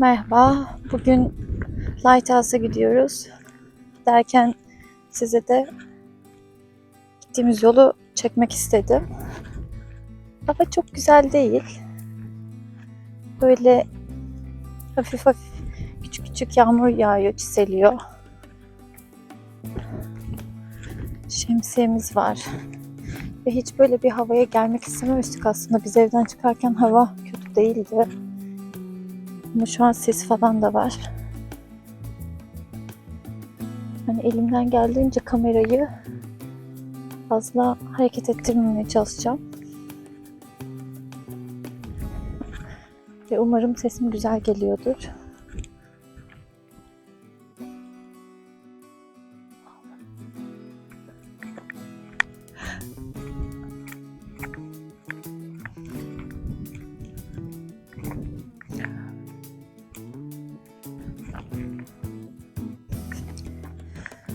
Merhaba. Bugün Lighthouse'a gidiyoruz. Derken size de gittiğimiz yolu çekmek istedim. Hava çok güzel değil. Böyle hafif hafif küçük küçük yağmur yağıyor, çiseliyor. Şemsiyemiz var. Ve hiç böyle bir havaya gelmek istememiştik aslında. Biz evden çıkarken hava kötü değildi. Ama şu an ses falan da var. Hani elimden geldiğince kamerayı fazla hareket ettirmemeye çalışacağım. Ve umarım sesim güzel geliyordur.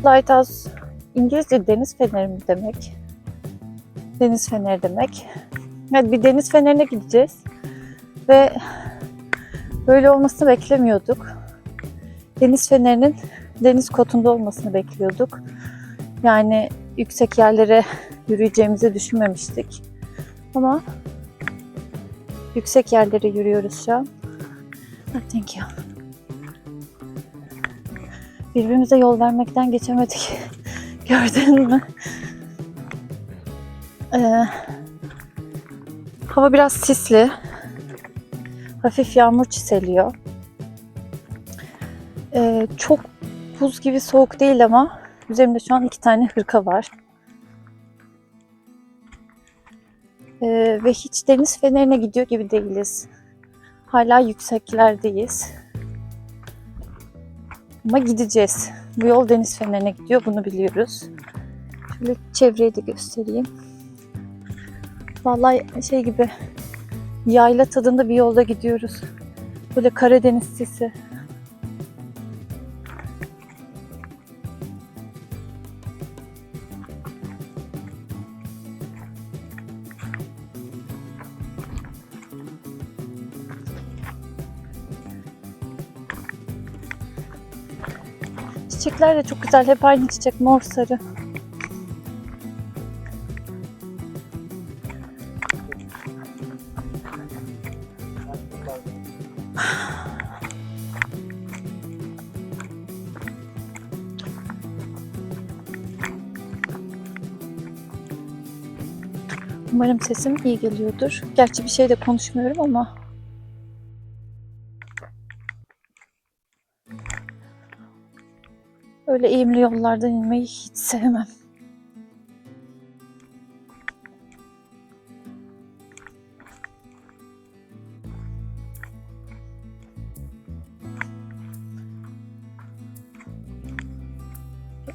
Lighthouse İngilizce deniz feneri mi demek? Deniz feneri demek. Evet bir deniz fenerine gideceğiz. Ve böyle olmasını beklemiyorduk. Deniz fenerinin deniz kotunda olmasını bekliyorduk. Yani yüksek yerlere yürüyeceğimizi düşünmemiştik. Ama yüksek yerlere yürüyoruz şu an. Ah, Thank you. Birbirimize yol vermekten geçemedik. Gördün mü? Ee, hava biraz sisli. Hafif yağmur çiseliyor. Ee, çok buz gibi soğuk değil ama üzerimde şu an iki tane hırka var. Ee, ve hiç deniz fenerine gidiyor gibi değiliz. Hala yükseklerdeyiz. Ama gideceğiz. Bu yol deniz fenerine gidiyor. Bunu biliyoruz. Şöyle çevreyi de göstereyim. Vallahi şey gibi yayla tadında bir yolda gidiyoruz. Böyle Karadeniz sisi. Çiçekler de çok güzel. Hep aynı çiçek. Mor sarı. Umarım sesim iyi geliyordur. Gerçi bir şey de konuşmuyorum ama öyle eğimli yollardan inmeyi hiç sevmem.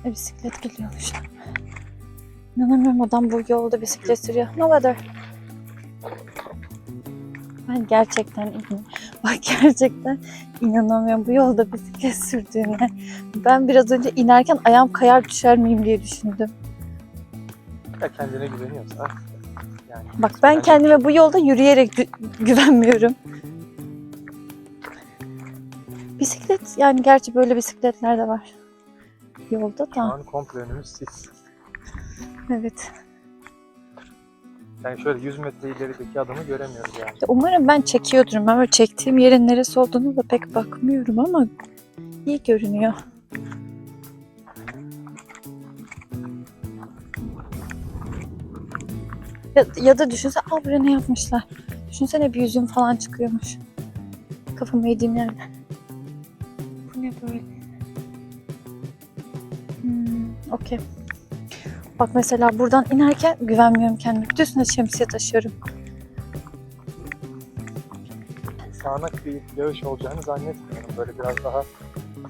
Bir bisiklet geliyormuş. İnanamıyorum adam bu yolda bisiklet sürüyor. No weather. Ben gerçekten bak gerçekten inanamıyorum bu yolda bisiklet sürdüğüne. Ben biraz önce inerken ayağım kayar düşer miyim diye düşündüm. Ya kendine güveniyorsa. Yani Bak ben kendime bu yolda yürüyerek gü- güvenmiyorum. Bisiklet yani gerçi böyle bisikletler de var. Yolda Şu da. an komple önümüz sis. Evet. Yani şöyle 100 metre ilerideki adamı göremiyoruz yani. Ya Umarım ben çekiyordurum. Ben böyle çektiğim yerin neresi olduğunu da pek bakmıyorum ama iyi görünüyor. Ya, ya da düşünsene, aa buraya ne yapmışlar? Düşünsene bir yüzüm falan çıkıyormuş. Kafamı yediğim yerde. Bu ne böyle? Hmm, okey. Bak mesela buradan inerken güvenmiyorum kendime. Bir şemsiye taşıyorum. Sağanak bir yağış olacağını zannetmiyorum. Böyle biraz daha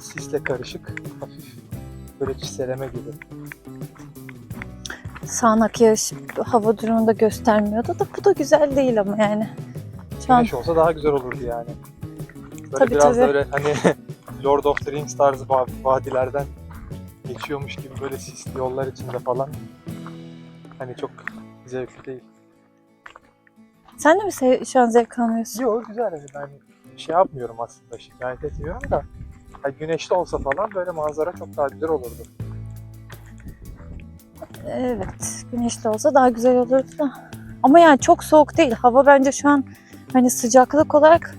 sisle karışık, hafif böyle çiseleme gibi. sağanak yağış hava durumunda göstermiyordu da bu da güzel değil ama yani. Şu an Güneş olsa daha güzel olurdu yani. Böyle Tabii, biraz tabii. böyle hani Lord of the Rings tarzı va- vadilerden geçiyormuş gibi böyle sisli yollar içinde falan. Hani çok zevkli değil. sen de mi şu an zevk almıyorsun? Yok güzel hani ben şey yapmıyorum aslında şikayet etmiyorum da ya güneşli olsa falan böyle manzara çok daha güzel olurdu. Evet, güneşli olsa daha güzel olurdu da. Ama yani çok soğuk değil. Hava bence şu an hani sıcaklık olarak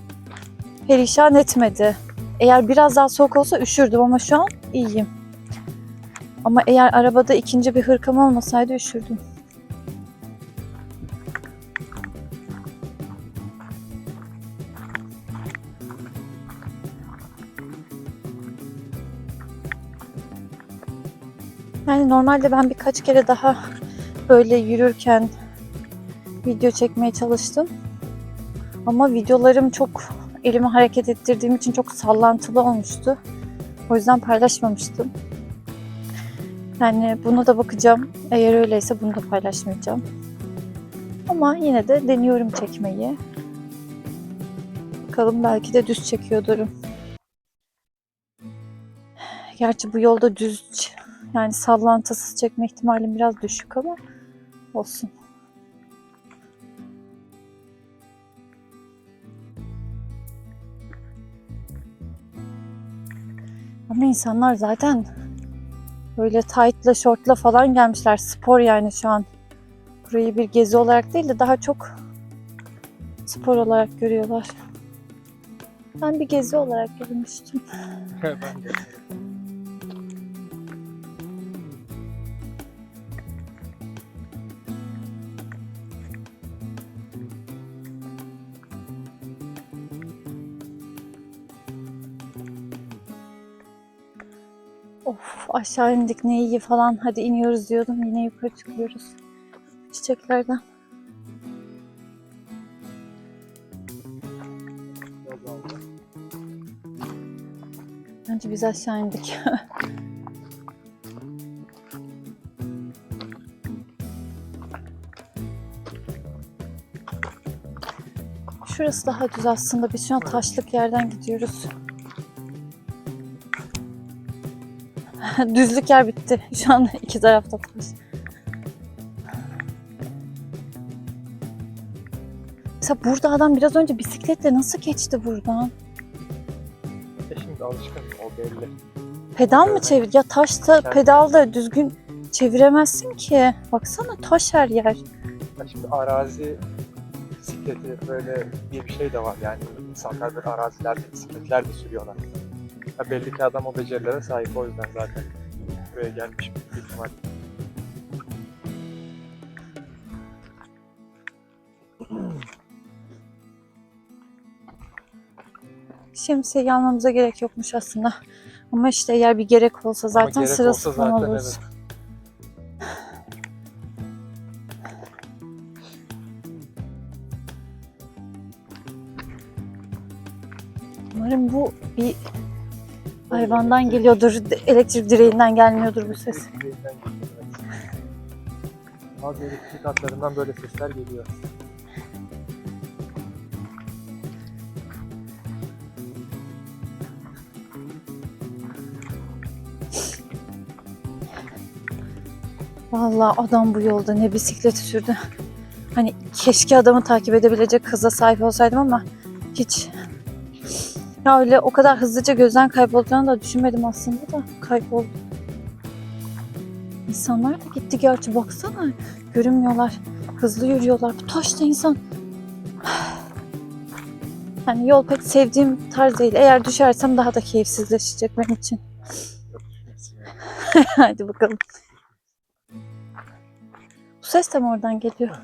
perişan etmedi. Eğer biraz daha soğuk olsa üşürdüm ama şu an iyiyim. Ama eğer arabada ikinci bir hırkam olmasaydı üşürdüm. Normalde ben birkaç kere daha böyle yürürken video çekmeye çalıştım. Ama videolarım çok elimi hareket ettirdiğim için çok sallantılı olmuştu. O yüzden paylaşmamıştım. Yani buna da bakacağım. Eğer öyleyse bunu da paylaşmayacağım. Ama yine de deniyorum çekmeyi. Bakalım belki de düz çekiyordurum. Gerçi bu yolda düz yani sallantısız çekme ihtimalim biraz düşük ama olsun. Ama insanlar zaten böyle tight'la, short'la falan gelmişler. Spor yani şu an. Burayı bir gezi olarak değil de daha çok spor olarak görüyorlar. Ben bir gezi olarak görmüştüm. ben de. Aşağı indik ne iyi falan hadi iniyoruz diyordum yine yukarı çıkıyoruz. Çiçeklerden. Bence biz aşağı indik. Şurası daha düz aslında. Biz şu an taşlık yerden gidiyoruz. Düzlük yer bitti. Şu an iki tarafta taş. Mesela burada adam biraz önce bisikletle nasıl geçti buradan? E şimdi alışkın o belli. Pedal mı çevir? Ya taşta pedalda düzgün çeviremezsin ki. Baksana taş her yer. Ya şimdi arazi bisikleti böyle diye bir şey de var yani insanlar böyle arazilerde bisikletler de sürüyorlar. Ya belli ki adam o becerilere sahip o yüzden zaten buraya gelmiş büyük ihtimal. Şemsiye almamıza gerek yokmuş aslında. Ama işte eğer bir gerek olsa zaten gerek sırası olsa falan zaten oluruz. evet. Hayvandan geliyordur. Elektrik direğinden gelmiyordur bu ses. Bazı elektrik hatlarından böyle sesler geliyor. Vallahi adam bu yolda ne bisikleti sürdü. Hani keşke adamı takip edebilecek hıza sahip olsaydım ama hiç. Ya öyle o kadar hızlıca gözden kaybolacağını da düşünmedim aslında da kayboldu. İnsanlar da gitti gerçi baksana. Görünmüyorlar. Hızlı yürüyorlar. Bu taşta insan. Yani yol pek sevdiğim tarz değil. Eğer düşersem daha da keyifsizleşecek benim için. Hadi bakalım. Bu ses de mi oradan geliyor?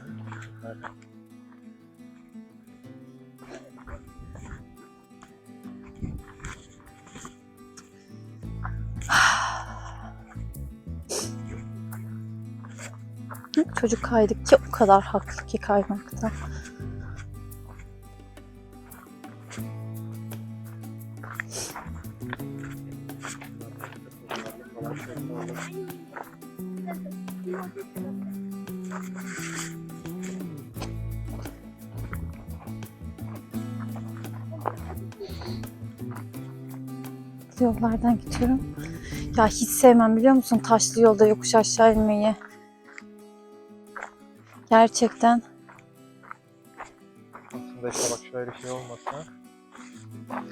Çocuk kaydı ki o kadar haklı ki kaymakta. Yollardan gidiyorum. Ya hiç sevmem biliyor musun taşlı yolda yokuş aşağı inmeyi. Gerçekten. Aslında işte bak şöyle şey olmasa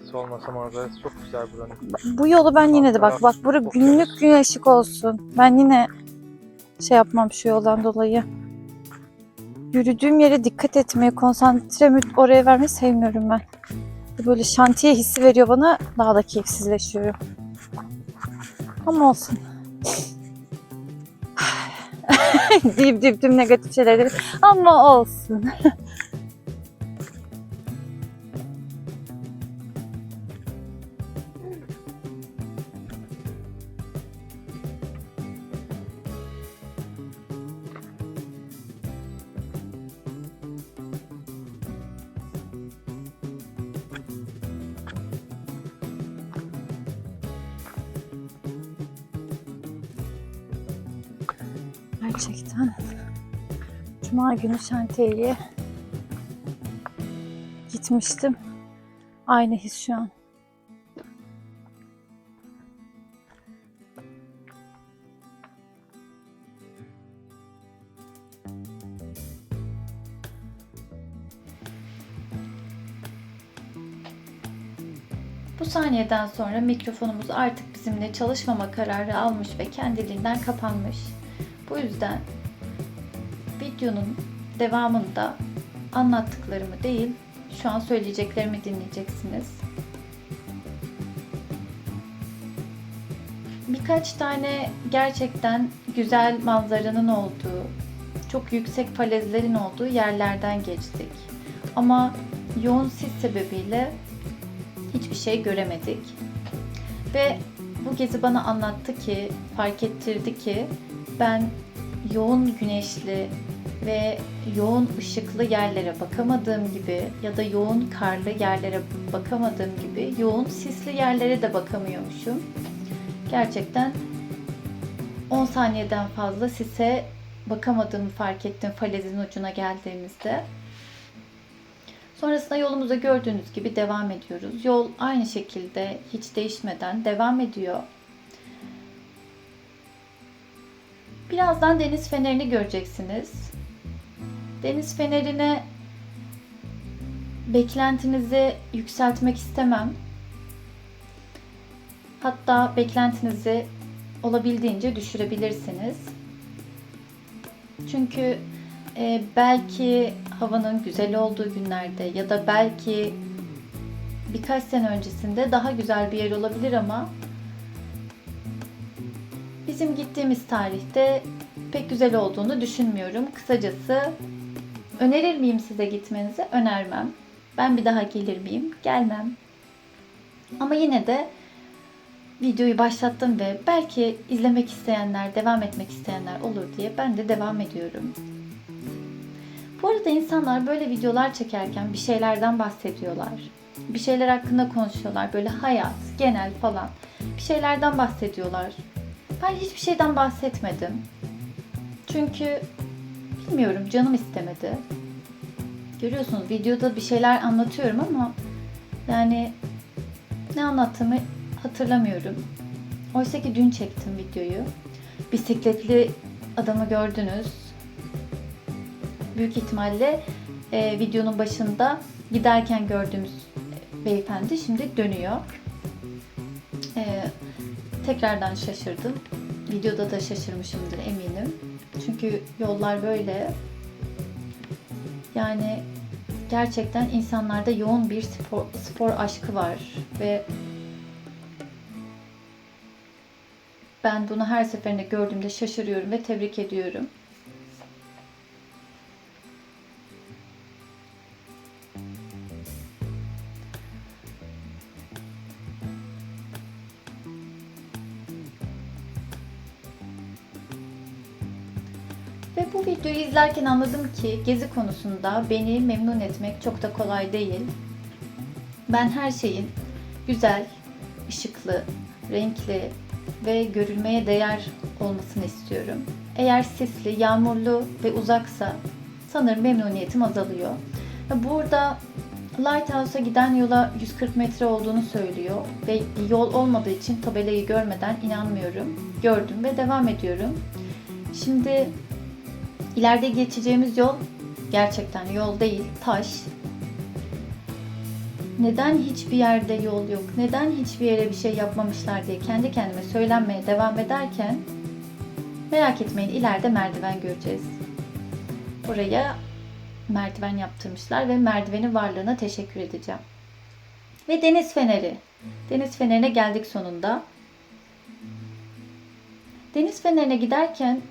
Sis olmasa manzarası çok güzel buranın. Bu yolu ben yine de bak bak bura günlük gün ışık olsun. Ben yine şey yapmam şu yoldan dolayı. Yürüdüğüm yere dikkat etmeyi, konsantremi oraya vermeyi sevmiyorum ben. Böyle şantiye hissi veriyor bana. Daha da keyifsizleşiyorum. Ama olsun. Deyip deyip tüm negatif şeyleri. Ama olsun. Gerçekten. Cuma günü şantiyeye gitmiştim. Aynı his şu an. Bu saniyeden sonra mikrofonumuz artık bizimle çalışmama kararı almış ve kendiliğinden kapanmış. Bu yüzden videonun devamında anlattıklarımı değil, şu an söyleyeceklerimi dinleyeceksiniz. Birkaç tane gerçekten güzel manzaranın olduğu, çok yüksek falezlerin olduğu yerlerden geçtik. Ama yoğun sis sebebiyle hiçbir şey göremedik. Ve bu gezi bana anlattı ki, fark ettirdi ki ben yoğun güneşli ve yoğun ışıklı yerlere bakamadığım gibi ya da yoğun karlı yerlere bakamadığım gibi yoğun sisli yerlere de bakamıyormuşum. Gerçekten 10 saniyeden fazla sise bakamadığımı fark ettim falezin ucuna geldiğimizde. Sonrasında yolumuza gördüğünüz gibi devam ediyoruz. Yol aynı şekilde hiç değişmeden devam ediyor. Birazdan deniz fenerini göreceksiniz. Deniz fenerine beklentinizi yükseltmek istemem. Hatta beklentinizi olabildiğince düşürebilirsiniz. Çünkü e, belki havanın güzel olduğu günlerde ya da belki birkaç sene öncesinde daha güzel bir yer olabilir ama bizim gittiğimiz tarihte pek güzel olduğunu düşünmüyorum. Kısacası önerir miyim size gitmenizi? Önermem. Ben bir daha gelir miyim? Gelmem. Ama yine de videoyu başlattım ve belki izlemek isteyenler, devam etmek isteyenler olur diye ben de devam ediyorum. Bu arada insanlar böyle videolar çekerken bir şeylerden bahsediyorlar. Bir şeyler hakkında konuşuyorlar. Böyle hayat, genel falan. Bir şeylerden bahsediyorlar. Ben hiçbir şeyden bahsetmedim. Çünkü bilmiyorum canım istemedi. Görüyorsunuz videoda bir şeyler anlatıyorum ama yani ne anlattığımı hatırlamıyorum. Oysa ki dün çektim videoyu. Bisikletli adamı gördünüz. Büyük ihtimalle e, videonun başında giderken gördüğümüz beyefendi şimdi dönüyor. E, tekrardan şaşırdım. Videoda da şaşırmışımdır eminim. Çünkü yollar böyle. Yani gerçekten insanlarda yoğun bir spor, spor aşkı var ve ben bunu her seferinde gördüğümde şaşırıyorum ve tebrik ediyorum. İzlerken anladım ki gezi konusunda beni memnun etmek çok da kolay değil. Ben her şeyin güzel, ışıklı, renkli ve görülmeye değer olmasını istiyorum. Eğer sisli, yağmurlu ve uzaksa sanırım memnuniyetim azalıyor. Burada Lighthouse'a giden yola 140 metre olduğunu söylüyor ve yol olmadığı için tabelayı görmeden inanmıyorum. Gördüm ve devam ediyorum. Şimdi ileride geçeceğimiz yol gerçekten yol değil, taş. neden hiçbir yerde yol yok, neden hiçbir yere bir şey yapmamışlar diye kendi kendime söylenmeye devam ederken merak etmeyin ileride merdiven göreceğiz. Oraya merdiven yaptırmışlar ve merdivenin varlığına teşekkür edeceğim. Ve deniz feneri. Deniz fenerine geldik sonunda. Deniz fenerine giderken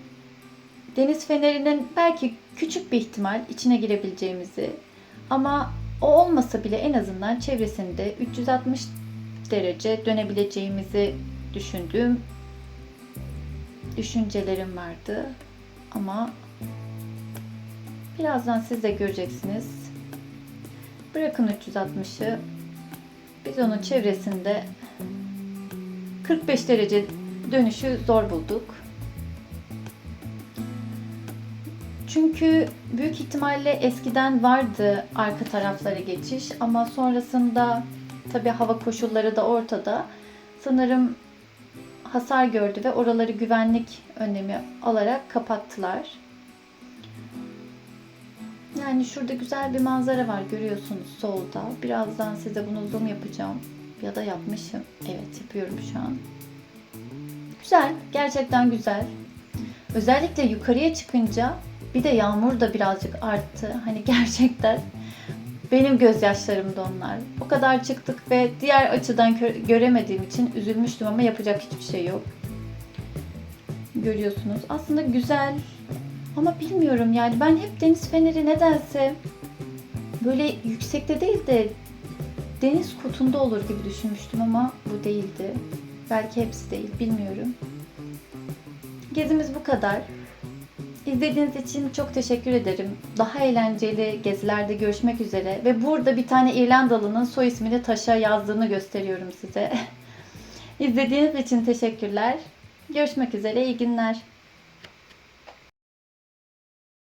deniz fenerinin belki küçük bir ihtimal içine girebileceğimizi ama o olmasa bile en azından çevresinde 360 derece dönebileceğimizi düşündüğüm düşüncelerim vardı. Ama birazdan siz de göreceksiniz. Bırakın 360'ı. Biz onun çevresinde 45 derece dönüşü zor bulduk. Çünkü büyük ihtimalle eskiden vardı arka taraflara geçiş ama sonrasında tabi hava koşulları da ortada. Sanırım hasar gördü ve oraları güvenlik önlemi alarak kapattılar. Yani şurada güzel bir manzara var görüyorsunuz solda. Birazdan size bunu zoom yapacağım. Ya da yapmışım. Evet yapıyorum şu an. Güzel. Gerçekten güzel. Özellikle yukarıya çıkınca bir de yağmur da birazcık arttı. Hani gerçekten benim gözyaşlarım da onlar. O kadar çıktık ve diğer açıdan göremediğim için üzülmüştüm ama yapacak hiçbir şey yok. Görüyorsunuz. Aslında güzel ama bilmiyorum yani ben hep deniz feneri nedense böyle yüksekte değil de deniz kutunda olur gibi düşünmüştüm ama bu değildi. Belki hepsi değil bilmiyorum. Gezimiz bu kadar. İzlediğiniz için çok teşekkür ederim. Daha eğlenceli gezilerde görüşmek üzere. Ve burada bir tane İrlandalı'nın soy ismini taşa yazdığını gösteriyorum size. İzlediğiniz için teşekkürler. Görüşmek üzere, iyi günler.